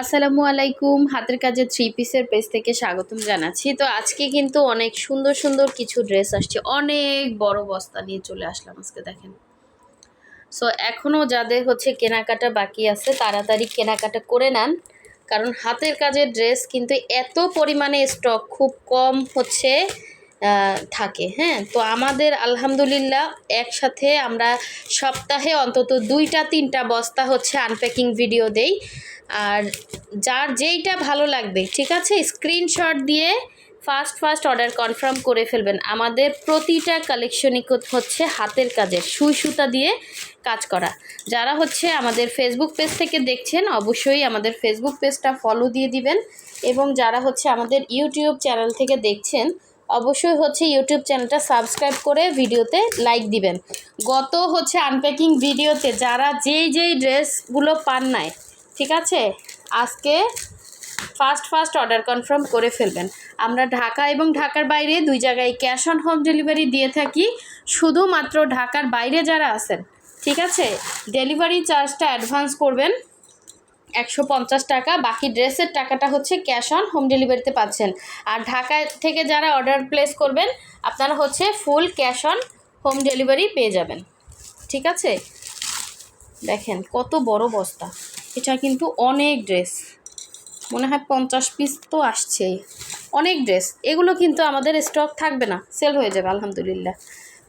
আসসালামু আলাইকুম। হাতের কাজে থ্রি পিসের পেজ থেকে স্বাগতম জানাচ্ছি। তো আজকে কিন্তু অনেক সুন্দর সুন্দর কিছু ড্রেস আসছে। অনেক বড় বস্তা নিয়ে চলে আসলাম আজকে, দেখেন। সো এখনও যাদের হচ্ছে কেনাকাটা বাকি আছে, তাড়াতাড়ি কেনাকাটা করে নেন। কারণ হাতের কাজের ড্রেস কিন্তু এত পরিমাণে স্টক খুব কম হচ্ছে। থাকে হ্যাঁ? তো আমাদের আলহামদুলিল্লাহ একসাথে আমরা সপ্তাহে অন্তত দুইটা, তিনটা বস্তা হচ্ছে আনপ্যাকিং ভিডিও দেই। আর যার যেইটা ভালো লাগবে, ঠিক আছে? স্ক্রিনশট দিয়ে ফার্স্ট ফার্স্ট অর্ডার কনফার্ম করে ফেলবেন। আমাদের প্রতিটা কালেকশনই হচ্ছে হাতের কাজের, সুই সুতা দিয়ে কাজ করা। যারা হচ্ছে আমাদের ফেসবুক পেজ থেকে দেখছেন, অবশ্যই আমাদের ফেসবুক পেজটা ফলো দিয়ে দিবেন। এবং যারা হচ্ছে আমাদের ইউটিউব চ্যানেল থেকে দেখছেন অবশ্যই হচ্ছে ইউটিউব চ্যানেলটা সাবস্ক্রাইব করে ভিডিওতে লাইক দিবেন। গত হচ্ছে আনপ্যাকিং ভিডিওতে যারা যেই যেই ড্রেসগুলো পান নাই, ঠিক আছে? আজকে ফার্স্ট ফার্স্ট অর্ডার কনফার্ম করে ফেলবেন। আমরা ঢাকা এবং ঢাকার বাইরে দুই জায়গায় ক্যাশ অন হোম ডেলিভারি দিয়ে থাকি। শুধুমাত্র ঢাকার বাইরে যারা আছেন, ঠিক আছে? ডেলিভারি চার্জটা অ্যাডভান্স করবেন। একশো পঞ্চাশ টাকা, বাকি ড্রেসের টাকাটা হচ্ছে ক্যাশ অন, হোম ডেলিভারিতে পাচ্ছেন। আর ঢাকা থেকে যারা অর্ডার প্লেস করবেন, আপনারা হচ্ছে full cash on, home delivery পেয়ে যাবেন। ঠিক আছে? দেখেন কত বড় বস্তা। এটা কিন্তু অনেক ড্রেস। মনে হয় পঞ্চাশ পিস তো আসছেই। অনেক ড্রেস। এগুলো কিন্তু আমাদের স্টক থাকবে না। সেল হয়ে যাবে, আলহামদুলিল্লাহ।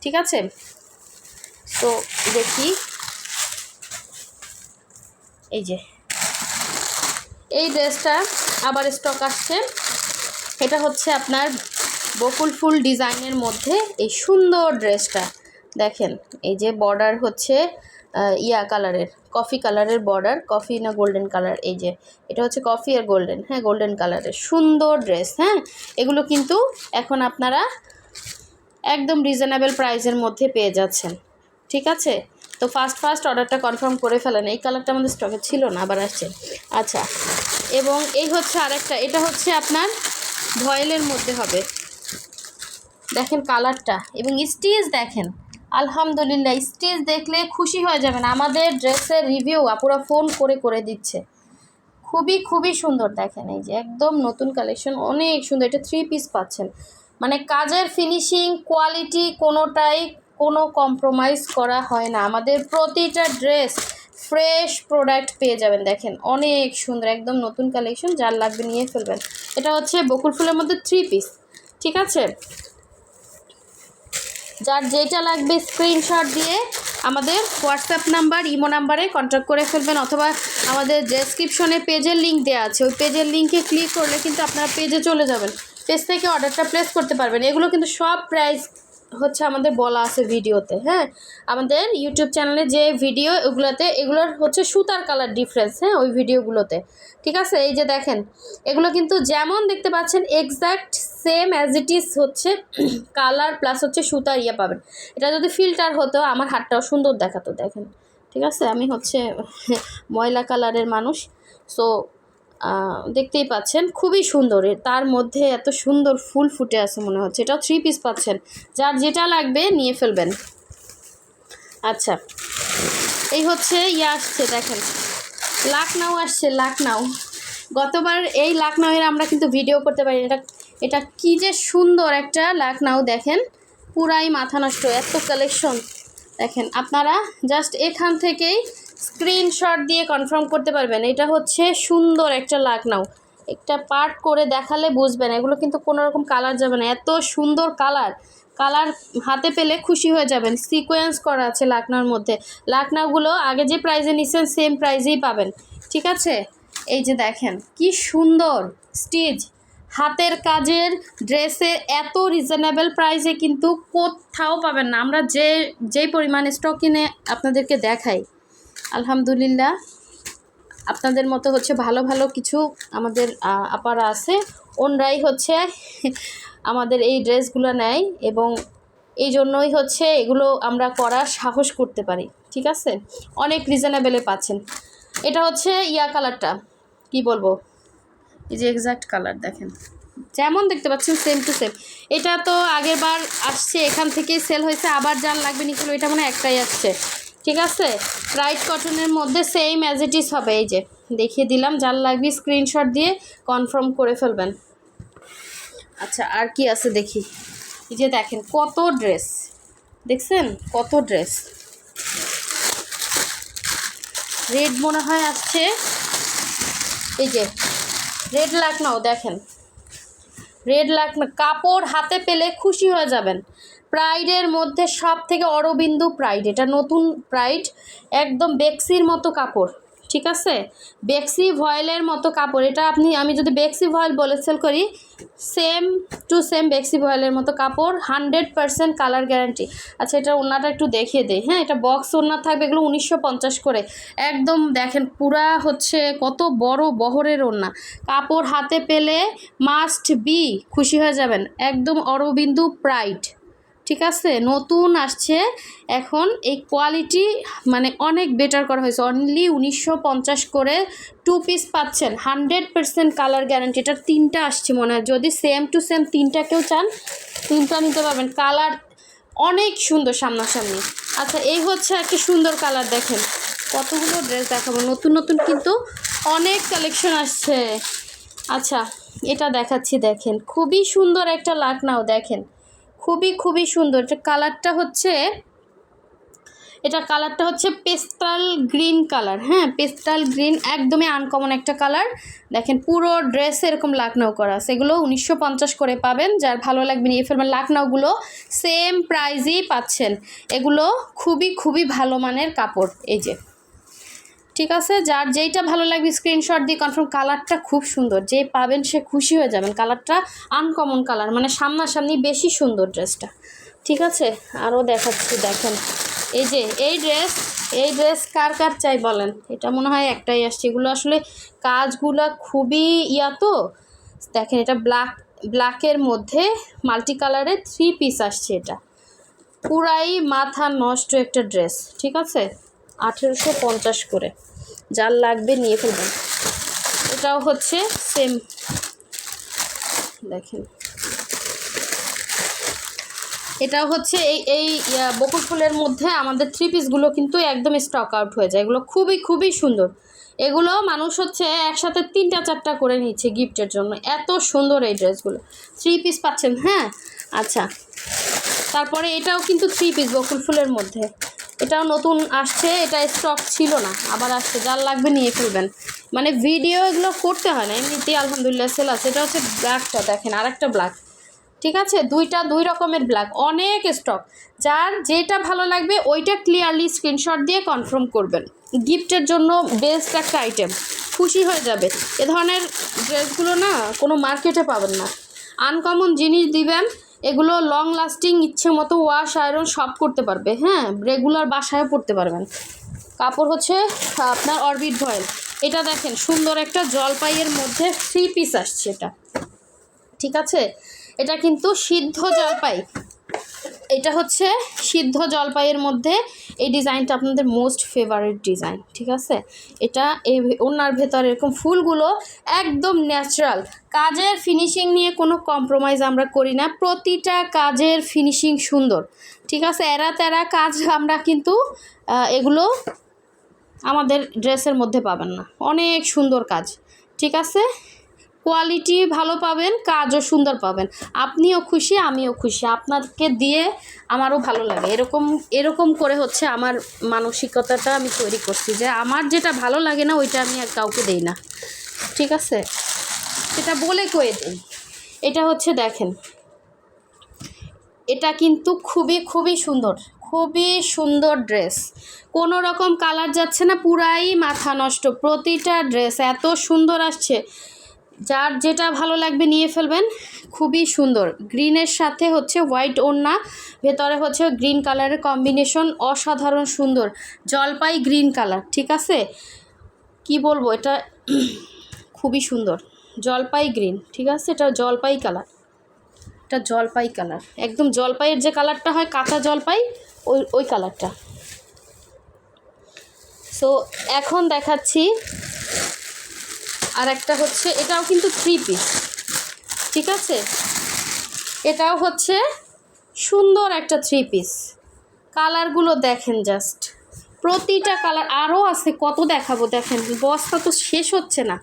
ঠিক আছে? তো দেখি। এই যে এই ড্রেসটা আবার স্টক আসছে। এটা হচ্ছে আপনার বকুল ফুল ডিজাইনের মধ্যে এই সুন্দর ড্রেসটা। দেখেন, এই যে বর্ডার হচ্ছে ইয়া কালারের কফি কালারের বর্ডার কফি না গোল্ডেন কালার এই যে, এটা হচ্ছে কফি আর গোল্ডেন হ্যাঁ গোল্ডেন কালারের সুন্দর ড্রেস হ্যাঁ এগুলো কিন্তু এখন আপনারা একদম রিজনেবল প্রাইসের মধ্যে পেয়ে যাচ্ছেন। ঠিক আছে? তো ফার্স্ট ফার্স্ট অর্ডারটা কনফার্ম করে ফেলেন। এই কালারটা আমাদের স্টকে ছিল না, আবার আসছে। আচ্ছা এবং এই হচ্ছে আরেকটা, এটা হচ্ছে আপনার ভয়েলের মধ্যে হবে। দেখেন কালারটা, এবং স্টিচ দেখেন, আলহামদুলিল্লাহ, স্টিচ দেখলে খুশি হয়ে যাবেন। আমাদের ড্রেসের রিভিউ আপুরা ফোন করে করে দিচ্ছে। খুবই খুবই সুন্দর দেখেন, এই যে একদম নতুন কালেকশন, অনেক সুন্দর, এটা থ্রি পিস পাচ্ছেন। মানে কাজের ফিনিশিং কোয়ালিটি কোনোটাই কোনো কম্প্রোমাইজ করা হয় না। আমাদের প্রতিটা ড্রেস ফ্রেশ প্রোডাক্ট পেয়ে যাবেন, দেখেন। অনেক সুন্দর, একদম নতুন কালেকশন যার লাগবে নিয়ে ফেলবেন। এটা হচ্ছে বকুল ফুলের মধ্যে থ্রি পিস ঠিক আছে? যার যেটা লাগবে স্ক্রিনশট দিয়ে আমাদের হোয়াটসঅ্যাপ নাম্বার ইমো নাম্বারে কন্ট্যাক্ট করে ফেলবেন, অথবা আমাদের ডেসক্রিপশনে পেজের লিঙ্ক দেওয়া আছে। ওই পেজের লিঙ্কে ক্লিক করলে কিন্তু আপনারা পেজে চলে যাবেন। পেজ থেকে অর্ডারটা প্লেস করতে পারবেন। এগুলো কিন্তু সব প্রাইস হচ্ছে আমাদের বলা আছে ভিডিওতে হ্যাঁ? আমাদের ইউটিউব চ্যানেলে যে ভিডিও ওগুলোতে এগুলোর হচ্ছে সুতার কালার ডিফারেন্স হ্যাঁ? ওই ভিডিওগুলোতে, ঠিক আছে? এই যে দেখেন, এগুলো কিন্তু যেমন দেখতে পাচ্ছেন exact same as it is হচ্ছে কালার প্লাস হচ্ছে সুতার ইয়ে পাবেন। এটা যদি ফিল্টার হতো, আমার হাতটাও সুন্দর দেখাতো, দেখেন, ঠিক আছে? আমি হচ্ছে ময়লা কালারের মানুষ সো দেখতেই পাচ্ছেন, খুবই সুন্দর। তার মধ্যে এত সুন্দর ফুল ফুটে আছে মনে হচ্ছে। এটাও থ্রি পিস পাচ্ছেন। যার যেটা লাগবে নিয়ে ফেলবেন। আচ্ছা এই হচ্ছে ইয়ে আসছে, দেখেন। লাকনাও আসছে, লাকনাও। গতবার এই লাকনাউয়ের আমরা কিন্তু ভিডিও করতে পারি এটা এটা কি যে সুন্দর একটা লাকনাউ দেখেন। পুরাই মাথা নষ্ট, এত কালেকশন দেখেন, আপনারা জাস্ট এখান থেকেই স্ক্রিনশট দিয়ে কনফার্ম করতে পারবেন। এটা হচ্ছে সুন্দর একটা লাকনাউ একটা পার্ট করে দেখালে বুঝবেন, এগুলো কিন্তু কোনো রকম কালার যাবে না। এত সুন্দর কালার। কালার হাতে পেলে খুশি হয়ে যাবেন। সিকোয়েন্স করা আছে লাকনার মধ্যে। লাকনাগুলো আগে যে প্রাইজে নিচ্ছেন সেম প্রাইজেই পাবেন। ঠিক আছে? এই যে দেখেন, কি সুন্দর স্টিচ। হাতের কাজের ড্রেসে এত রিজনেবল প্রাইসে কিন্তু কোথাও পাবেন না। আমরা যে, যেই পরিমাণ স্টক কিনে আপনাদেরকে দেখাই। আলহামদুলিল্লাহ। আপনাদের মতো হচ্ছে ভালো ভালো কিছু আমাদের আপারা আছে। ওনরাই হচ্ছে আমাদের এই ড্রেসগুলো নেয় এবং এই জন্যই হচ্ছে এগুলো আমরা করার সাহস করতে পারি, ঠিক আছে? অনেক রিজনেবেলে পাচ্ছেন। এটা হচ্ছে ইয়া কালারটা, কি বলব? এই যে এক্সাক্ট কালার দেখেন। যেমন দেখতে পাচ্ছেন সেম টু সেম এটা তো আগের বার আসছে, এখান থেকেই সেল হয়েছে, আবার যার লাগবে নিছিল এটা মানে একটাই আসছে। ঠিক আছে? রাইট কটনের মধ্যে সেম অ্যাজ ইট ইজ হবে, এই যে। দেখিয়ে দিলাম, যার লাগবে স্ক্রিনশট দিয়ে কনফার্ম করে ফেলবেন। আচ্ছা আর কি আছে দেখি? এই যে দেখেন, কত ড্রেস দেখছেন? কত ড্রেস রেড মনে হয় আসছে। এই যে রেড লাকনাও দেখেন। রেড লাকনা কাপড় হাতে পেলে খুশি হয়ে যাবেন। প্রাইডের মধ্যে সব থেকে অরবিন্দু প্রাইড, এটা নতুন প্রাইড, একদম বেক্সির মতো কাপড়। ঠিক আছে? বেক্সি ভয়েলের মতো কাপড়। এটা আপনি, আমি যদি বেক্সি ভয়েল বলে সেল করি সেম টু সেম বেক্সি ভয়েলের মতো কাপড় হান্ড্রেড পারসেন্ট কালার গ্যারান্টি আচ্ছা এটা ওনাটা একটু দেখিয়ে দেই। হ্যাঁ এটা বক্স ওনা থাকবে এগুলো উনিশশো পঞ্চাশ করে। একদম দেখেন, পুরা হচ্ছে কত বড় বহরের ওড়না। কাপড় হাতে পেলে মাস্ট বি খুশি হয়ে যাবেন। একদম অরবিন্দু প্রাইড ঠিক আছে? নতুন আসছে। এখন এই কোয়ালিটি মানে অনেক বেটার করা হয়েছে। অনলি উনিশশো পঞ্চাশ করে টু পিস পাচ্ছেন। হান্ড্রেড পার্সেন্ট কালার গ্যারান্টি এটার তিনটা আসছে মনে হয়। যদি সেম টু সেম তিনটা কেউ চান, তিনটা নিতে পারবেন। কালার অনেক সুন্দর সামনাসামনি। আচ্ছা এই হচ্ছে একটা সুন্দর কালার দেখেন। কতগুলো ড্রেস দেখাবো? নতুন নতুন কিন্তু অনেক কালেকশন আসছে। আচ্ছা এটা দেখাচ্ছি দেখেন। খুবই সুন্দর একটা লাকনাও দেখেন। খুবই খুবই সুন্দর। এটা কালারটা হচ্ছে, এটা কালারটা হচ্ছে পেস্টাল গ্রিন কালার। হ্যাঁ পেস্টাল গ্রিন, একদমই আনকমন একটা কালার। দেখেন, পুরো ড্রেস এরকম লাকনাও করা সেগুলো উনিশশো পঞ্চাশ করে পাবেন। যার ভালো লাগবে নিয়ে ফেলবেন লাকনাওগুলো সেম প্রাইজেই পাচ্ছেন। এগুলো খুবই খুবই ভালো মানের কাপড়, এই যে। ঠিক আছে? যার যেইটা ভালো লাগবে স্ক্রিনশট দিয়ে কনফার্ম কালারটা খুব সুন্দর। যে পাবেন সে খুশি হয়ে যাবেন। কালারটা আনকমন কালার মানে সামনাসামনি বেশি সুন্দর ড্রেসটা ঠিক আছে? আরও দেখাচ্ছি, দেখেন। এই যে, এই ড্রেস এই ড্রেস কার কার চাই বলেন? এটা মনে হয় একটাই আসছে। এগুলো আসলে কাজগুলো খুবই ইয়া তো। দেখেন, এটা ব্ল্যাক ব্ল্যাকের মধ্যে মাল্টি কালারের থ্রি পিস আসছে এটা। পুরাই মাথা নষ্ট একটা ড্রেস ঠিক আছে? আঠেরোশো পঞ্চাশ করে। যার লাগবে নিয়ে ফেলবেন। এটাও হচ্ছে সেম দেখেন। এটাও হচ্ছে এই এই বকুল ফুলের মধ্যে আমাদের থ্রি পিসগুলো কিন্তু একদম স্টক আউট হয়ে যায়। এগুলো খুবই খুবই সুন্দর। এগুলো মানুষ হচ্ছে একসাথে তিনটা, চারটা করে নিচ্ছে গিফটের জন্য। এত সুন্দর এই ড্রেসগুলো। থ্রি পিস পাচ্ছেন হ্যাঁ? আচ্ছা। তারপরে এটাও কিন্তু থ্রি পিস বকুল ফুলের মধ্যে। এটাও নতুন আসছে, এটা স্টক ছিল না, আবার আসছে, যার লাগবে নিয়ে ফেলবেন। মানে ভিডিও এগুলো করতে হয় না, এমনিতেই আলহামদুলিল্লাহ সেল আছে, এটা হচ্ছে ব্ল্যাকটা দেখেন, আরেকটা ব্ল্যাক ঠিক আছে? দুইটা, দুই রকমের ব্ল্যাক অনেক স্টক যার যেটা ভালো লাগবে, ওইটা ক্লিয়ারলি স্ক্রিনশট দিয়ে কনফার্ম করবেন। গিফটের জন্য বেস্ট একটা আইটেম খুশি হয়ে যাবে। এ ধরনের ড্রেসগুলো না কোনো মার্কেটে পাবেন না। আনকমন জিনিস দিবেন এগুলো লং লাস্টিং ইচ্ছে মতো ওয়াশ আয়রন সব করতে পারবে হ্যাঁ? রেগুলার বাসায় পড়তে পারবেন। কাপড় হচ্ছে আপনার অরবিট ভয়েল। এটা দেখেন, সুন্দর একটা জলপাইয়ের মধ্যে থ্রি পিস আসছে এটা। ঠিক আছে? এটা কিন্তু সিদ্ধ জলপাই। এটা হচ্ছে সিদ্ধ জলপাইয়ের মধ্যে এই ডিজাইনটা আপনাদের মোস্ট ফেভারিট ডিজাইন ঠিক আছে? এটা এই ওনার ভেতর এরকম ফুলগুলো একদম ন্যাচারাল কাজের ফিনিশিং নিয়ে কোনো কম্প্রোমাইজ আমরা করি না। প্রতিটা কাজের ফিনিশিং সুন্দর, ঠিক আছে? এরা তেরা কাজ আমরা কিন্তু এগুলো আমাদের ড্রেসের মধ্যে পাবেন না। অনেক সুন্দর কাজ, ঠিক আছে? কোয়ালিটি ভালো পাবেন, কাজও সুন্দর পাবেন। আপনিও খুশি, আমিও খুশি। আপনাকে দিয়ে আমারও ভালো লাগে। এরকম এরকম করে হচ্ছে আমার মানসিকতাটা আমি তৈরি করছি যে আমার যেটা ভালো লাগে না, ওইটা আমি আর কাউকে দেই না। ঠিক আছে? এটা বলে কয়ে দিই। এটা হচ্ছে দেখেন। এটা কিন্তু খুবই খুবই সুন্দর। খুবই সুন্দর ড্রেস। কোনো রকম কালার যাচ্ছে না, পুরাই মাথা নষ্ট। প্রতিটা ড্রেস এত সুন্দর আসছে। যার যেটা ভালো লাগবে নিয়ে ফেলবেন, খুবই সুন্দর। গ্রিনের সাথে হচ্ছে হোয়াইট ওড়না, ভেতরে হচ্ছে গ্রিন কালারের কম্বিনেশন অসাধারণ সুন্দর। জলপাই গ্রিন কালার, ঠিক আছে? কি বলব, এটা খুবই সুন্দর। জলপাই গ্রিন, ঠিক আছে? এটা জলপাই কালার। এটা জলপাই কালার। একদম জলপাইয়ের যে কালারটা হয়, কাঁচা জলপাই, ওই ওই কালারটা। সো এখন দেখাচ্ছি আর একটা হচ্ছে, এটাও কিন্তু থ্রি পিস ঠিক আছে? এটাও হচ্ছে সুন্দর একটা থ্রি পিস কালারগুলো দেখেন জাস্ট প্রতিটা কালার আরও আছে, কত দেখাবো দেখেন, বস্তা তো শেষ হচ্ছে না।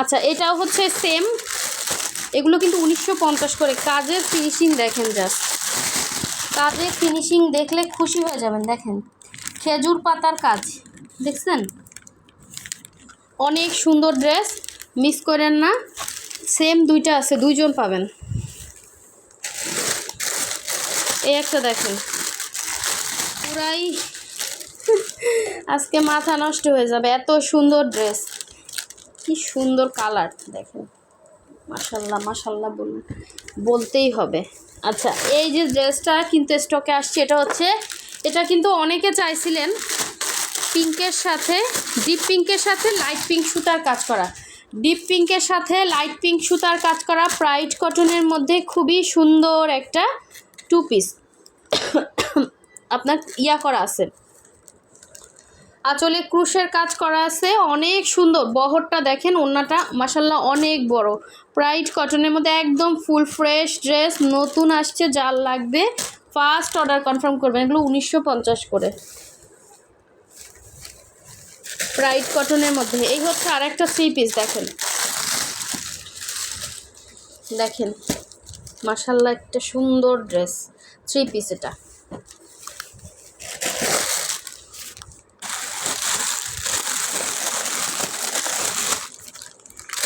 আচ্ছা এটাও হচ্ছে সেম এগুলো কিন্তু উনিশশো পঞ্চাশ করে, কাজের ফিনিশিং দেখেন জাস্ট কাজের ফিনিশিং দেখলে খুশি হয়ে যাবেন, দেখেন। খেজুর পাতার কাজ, দেখছেন? অনেক সুন্দর ড্রেস, মিস করেন না। সেম দুইটা আছে, দুইজন পাবেন। এই একটা দেখেন। পুরাই আজকে মাথা নষ্ট হয়ে যাবে, এত সুন্দর ড্রেস। কি সুন্দর কালার, দেখেন। মাশাল্লাহ মাশাল্লাহ বলুন বলতেই হবে। আচ্ছা এই যে ড্রেসটা কিন্তু স্টকে আসছে, এটা হচ্ছে, এটা কিন্তু অনেকে চাইছিলেন। পিঙ্কের সাথে, ডিপ পিঙ্কের সাথে লাইট পিঙ্ক সুতার কাজ করা। ডিপ পিঙ্কের সাথে লাইট পিঙ্ক সুতার কাজ করা প্রাইড কটনের মধ্যে খুবই সুন্দর একটা টু পিস আপনার ইয়া করা আছে। আঁচলে ক্রুশের কাজ করা আছে, অনেক সুন্দর। বহরটা দেখেন, ওন্নাটা মাসাল্লাহ অনেক বড়। প্রাইড কটনের মধ্যে একদম ফুল ফ্রেশ ড্রেস, নতুন আসছে, যার লাগবে ফার্স্ট অর্ডার কনফার্ম করবেন। এগুলো উনিশশো পঞ্চাশ করে। প্রাইড কটনের মধ্যে। এই হচ্ছে আর একটা থ্রি পিস দেখেন। দেখেন মাসাল্লাহ একটা সুন্দর ড্রেস থ্রি পিস এটা।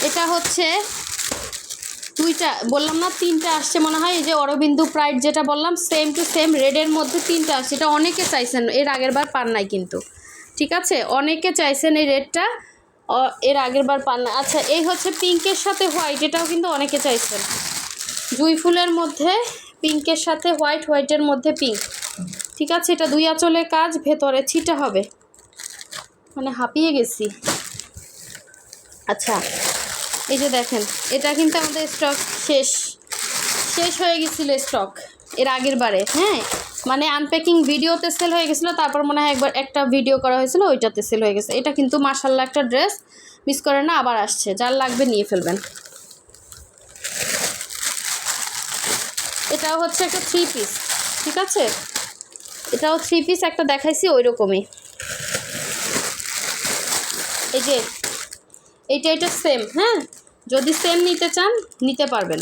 এটা হচ্ছে দুইটা, বললাম না, তিনটা আসছে মনে হয়, এই যে অরবিন্দু প্রাইড যেটা বললাম সেম টু সেম রেডের মধ্যে তিনটা আসছে। এটা অনেকে চাইছেন, এর আগের বার পান নাই কিন্তু। ঠিক আছে? অনেকে চাইছেন এই রেডটা। এর আগের বার পান না। আচ্ছা এই হচ্ছে পিঙ্কের সাথে হোয়াইট, এটাও কিন্তু অনেকে চাইছেন। জুই ফুলের মধ্যে পিঙ্কের সাথে হোয়াইট, হোয়াইটের মধ্যে পিঙ্ক। ঠিক আছে, এটা দুই আঁচলের কাজ, ভেতরে ছিটা হবে। মানে হাঁপিয়ে গেছি। আচ্ছা এই যে দেখেন, এটা কিন্তু আমাদের স্টক শেষ। শেষ হয়ে গেছিল স্টক, এর আগের বারে হ্যাঁ? মানে আনপ্যাকিং ভিডিওতে সেল হয়ে গেছিল, তারপর মনে হয় একবার একটা ভিডিও করা হয়েছিল, ওইটাতে সেল হয়ে গেছে। এটা কিন্তু মাসাল্লাহ একটা ড্রেস মিস করে না, আবার আসছে। যার লাগবে নিয়ে ফেলবেন। এটাও হচ্ছে একটা থ্রি পিস ঠিক আছে? এটাও থ্রি পিস একটা দেখাইছি ওই রকমই এই যে, এইটা এটা সেম হ্যাঁ? যদি সেম নিতে চান, নিতে পারবেন।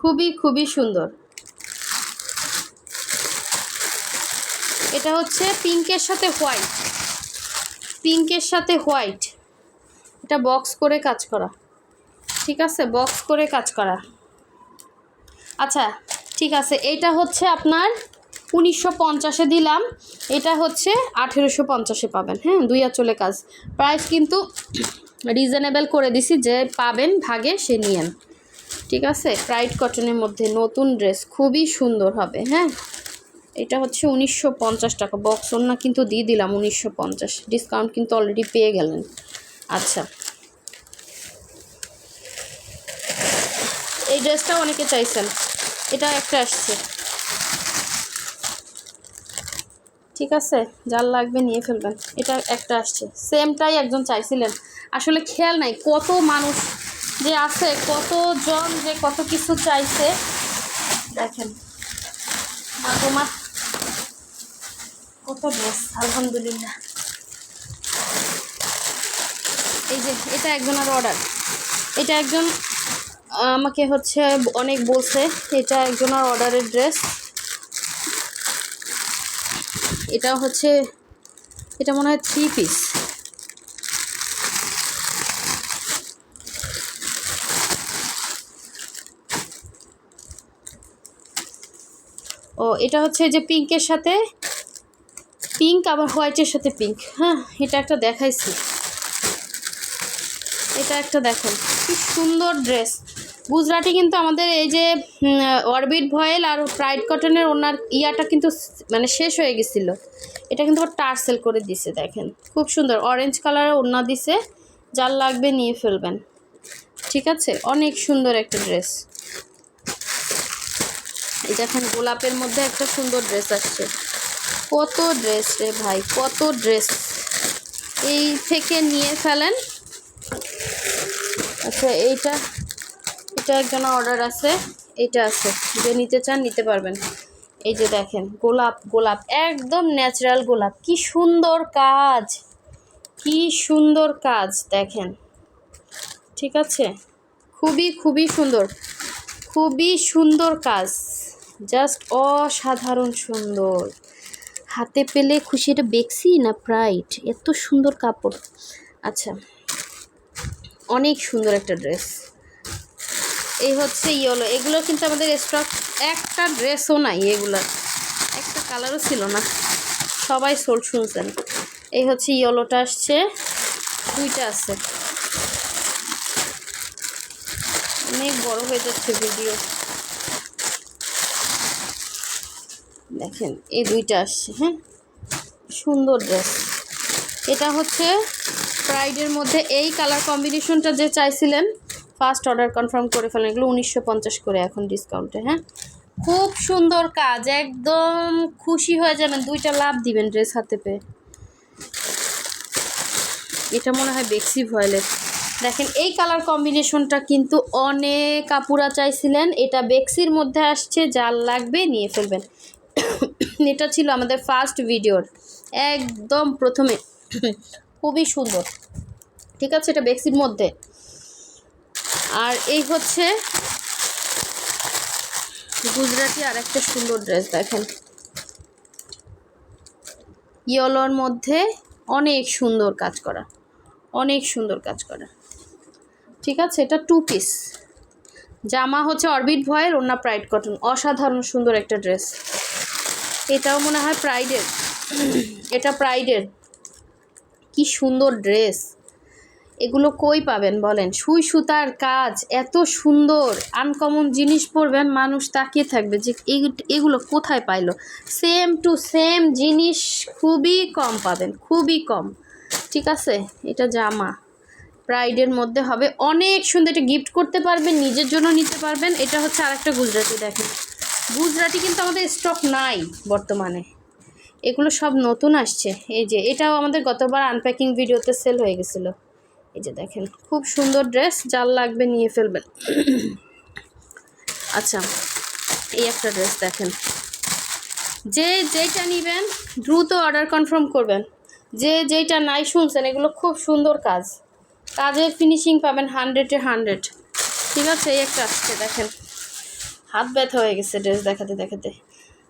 খুবই খুবই সুন্দর। এটা হচ্ছে পিঙ্কের সাথে হোয়াইট। পিঙ্কের সাথে হোয়াইট। এটা বক্স করে কাজ করা। ঠিক আছে? বক্স করে কাজ করা। আচ্ছা ঠিক আছে। এটা হচ্ছে আপনার উনিশশো পঞ্চাশে দিলাম। এটা হচ্ছে আঠেরোশো পঞ্চাশে পাবেন। হ্যাঁ দুই চলে কাজ। প্রাইস কিন্তু রিজনেবল করে দিছি। যে পাবেন ভাগে, সে নিয়েন। ঠিক আছে? প্রাইড কটনের মধ্যে নতুন ড্রেস খুবই সুন্দর হবে। হ্যাঁ? এটা হচ্ছে উনিশশো পঞ্চাশ টাকা বক্স ওনা কিন্তু দিয়ে দিলাম উনিশশো পঞ্চাশ। ডিসকাউন্ট কিন্তু অলরেডি পেয়ে গেলেন। আচ্ছা। এই ড্রেসটা অনেকে চাইছেন। এটা একটা আসছে। ঠিক আছে? যার লাগবে নিয়ে ফেলবেন। এটা একটা আসছে। সেমটাই একজন চাইছিলেন। আসলে খেয়াল নাই, কত মানুষ যে আছে, কতজন যে কত কিছু চাইছে। দেখেন। মা কত ড্রেস আলহামদুলিল্লাহ। এই যে, এটা একজনের অর্ডার এটা একজন, আমাকে হচ্ছে অনেক বলছে, এটা একজনের অর্ডারের ড্রেস এটা হচ্ছে, এটা মনে হয় থ্রি পিস ও, এটা হচ্ছে যে পিঙ্কের সাথে পিঙ্ক আবার হোয়াইটের সাথে পিঙ্ক হ্যাঁ এটা একটা দেখাইছি। এটা একটা দেখেন কি সুন্দর ড্রেস গুজরাটি কিন্তু আমাদের এই যে অরবিট ভয়েল আর প্রাইড কটনের ওনার ইয়াটা কিন্তু মানে শেষ হয়ে গেছিল। এটা কিন্তু টার্সেল করে দিছে, দেখেন। খুব সুন্দর অরেঞ্জ কালারের ওড়না দিছে, যার লাগবে নিয়ে ফেলবেন। ঠিক আছে? অনেক সুন্দর একটা ড্রেস এই দেখেন গোলাপের মধ্যে একটা সুন্দর ড্রেস আসছে। কত ড্রেস রে ভাই, কত ড্রেস এই থেকে নিয়ে ফেলেন। আচ্ছা এইটা, এটা একজনের অর্ডার আছে, এটা আছে। যে নিতে চান, নিতে পারবেন। এই যে দেখেন, গোলাপ গোলাপ, একদম ন্যাচারাল গোলাপ। কি সুন্দর কাজ, কি সুন্দর কাজ, দেখেন। ঠিক আছে? খুবই খুবই সুন্দর। খুবই সুন্দর কাজ জাস্ট অসাধারণ সুন্দর। হাতে পেলে খুশি এটা বেক্সি না প্রাইড? এত সুন্দর কাপড়। আচ্ছা অনেক সুন্দর একটা ড্রেস। এই হচ্ছে ইয়েলো। এগুলো কিন্তু আমাদের স্টক, একটা ড্রেসও নাই এগুলো। একটা কালারও ছিল না। সবাই সোল শুনছেন। এই হচ্ছে ইয়েলোটা আসছে, দুইটা আছে। অনেক বড় হয়ে যাচ্ছে ভিডিও। দেখেন, এই দুইটা আসছে হ্যাঁ? সুন্দর ড্রেস এটা হচ্ছে প্রাইডের মধ্যে এই কালার কম্বিনেশনটা যে চাইছিলেন ফার্স্ট অর্ডার কনফার্ম করে ফেলেন, এগুলো উনিশশো পঞ্চাশ করে এখন ডিসকাউন্টে হ্যাঁ? খুব সুন্দর কাজ, একদম খুশি হয়ে যাবেন, দুইটা লাভ দিবেন ড্রেস হাতে পেয়ে। এটা মনে হয় বেক্সি ভয়েলের। দেখেন, এই কালার কম্বিনেশনটা কিন্তু অনেক কাপুরা চাইছিলেন, এটা বেক্সির মধ্যে আসছে, যার লাগবে নিয়ে ফেলবেন। এটা ছিল আমাদের ফার্স্ট ভিডিওর একদম প্রথমে। খুবই সুন্দর। ঠিক আছে, এটা বেক্সির মধ্যে। আর এই হচ্ছে গুজরাটি আর একটা সুন্দর ড্রেস দেখেন। ইয়েলোর মধ্যে অনেক সুন্দর কাজ করা। অনেক সুন্দর কাজ করা। ঠিক আছে, এটা টু পিস জামা হচ্ছে অরবিট ভয়ের ওনা প্রাইড কটন অসাধারণ সুন্দর একটা ড্রেস এটাও মনে হয় প্রাইডের। এটা প্রাইডের। কি সুন্দর ড্রেস। এগুলো কই পাবেন বলেন? সুই সুতার কাজ, এত সুন্দর। আনকমন জিনিস পরবেন, মানুষ তাকিয়ে থাকবে যে এগুলো কোথায় পাইলো? সেম টু সেম জিনিস খুবই কম পাবেন, খুবই কম। ঠিক আছে? এটা জামা। প্রাইডের মধ্যে হবে। অনেক সুন্দর এটা গিফট করতে পারবেন, নিজের জন্য নিতে পারবেন। এটা হচ্ছে আরেকটা গুজরাটি দেখেন। গুজরাটি কিন্তু আমাদের স্টক নাই বর্তমানে। এগুলো সব নতুন আসছে। এই যে, এটাও আমাদের গতবার আনপ্যাকিং ভিডিওতে সেল হয়ে গেছিল। এই যে দেখেন, খুব সুন্দর ড্রেস যার লাগবে নিয়ে ফেলবেন। আচ্ছা এই একটা ড্রেস দেখেন। যে যেটা নেবেন, দ্রুত অর্ডার কনফার্ম করবেন। যে যেটা নাই শুনছেন, এগুলো খুব সুন্দর কাজ। কাজের ফিনিশিং পাবেন হান্ড্রেডে হান্ড্রেড ঠিক আছে, এই একটা আসছে, দেখেন। হাত ব্যথা হয়ে গেছে ড্রেস দেখাতে দেখাতে।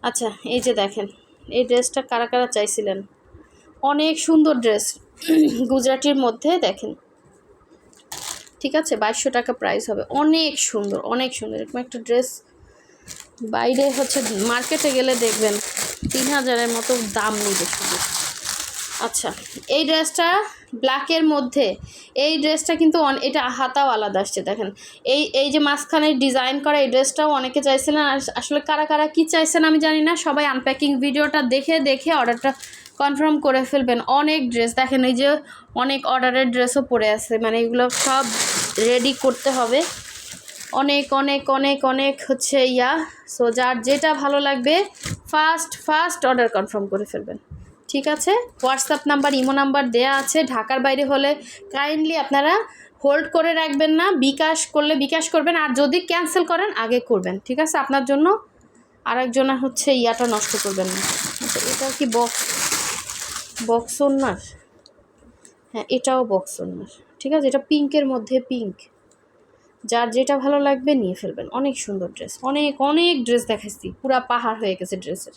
আচ্ছা এই যে দেখেন, এই ড্রেসটা কারা কারা চাইছিলেন? অনেক সুন্দর ড্রেস গুজরাটির মধ্যে দেখেন। ঠিক আছে, বাইশশো টাকা প্রাইস হবে। অনেক সুন্দর অনেক সুন্দর। এরকম একটা ড্রেস বাইরে হচ্ছে মার্কেটে গেলে দেখবেন তিন হাজারের মতো দাম নিবে শুধু। আচ্ছা এই ড্রেসটা ব্ল্যাকের মধ্যে, এই ড্রেসটা কিন্তু এটা হাতাও আলাদা আসছে, দেখেন। এই এই যে মাঝখানে ডিজাইন করা এই ড্রেসটাও অনেকে চাইছিলেন আর আসলে কারা কারা কী চাইছেন আমি জানি না, সবাই আনপ্যাকিং ভিডিওটা দেখে দেখে অর্ডারটা কনফার্ম করে ফেলবেন। অনেক ড্রেস, দেখেন এই যে অনেক অর্ডারের ড্রেসও পরে আছে মানে এগুলো সব রেডি করতে হবে। অনেক অনেক অনেক অনেক হচ্ছে ইয়া সো যার যেটা ভালো লাগবে ফার্স্ট ফার্স্ট অর্ডার কনফার্ম করে ফেলবেন। ঠিক আছে? হোয়াটসঅ্যাপ নাম্বার ইমো নাম্বার দেয়া আছে। ঢাকার বাইরে হলে কাইন্ডলি আপনারা হোল্ড করে রাখবেন না। বিকাশ করলে বিকাশ করবেন। আর যদি ক্যান্সেল করেন, আগে করবেন। ঠিক আছে? আপনার জন্য আরেকজনের হচ্ছে ইয়াটা নষ্ট করবেন না। আচ্ছা এটা কি বক্স বক্স ওনার? হ্যাঁ এটাও বক্স ওনার। ঠিক আছে? এটা পিঙ্কের মধ্যে পিঙ্ক যার যেটা ভালো লাগবে, নিয়ে ফেলবেন। অনেক সুন্দর ড্রেস অনেক অনেক ড্রেস দেখাচ্ছি পুরা পাহাড় হয়ে গেছে ড্রেসের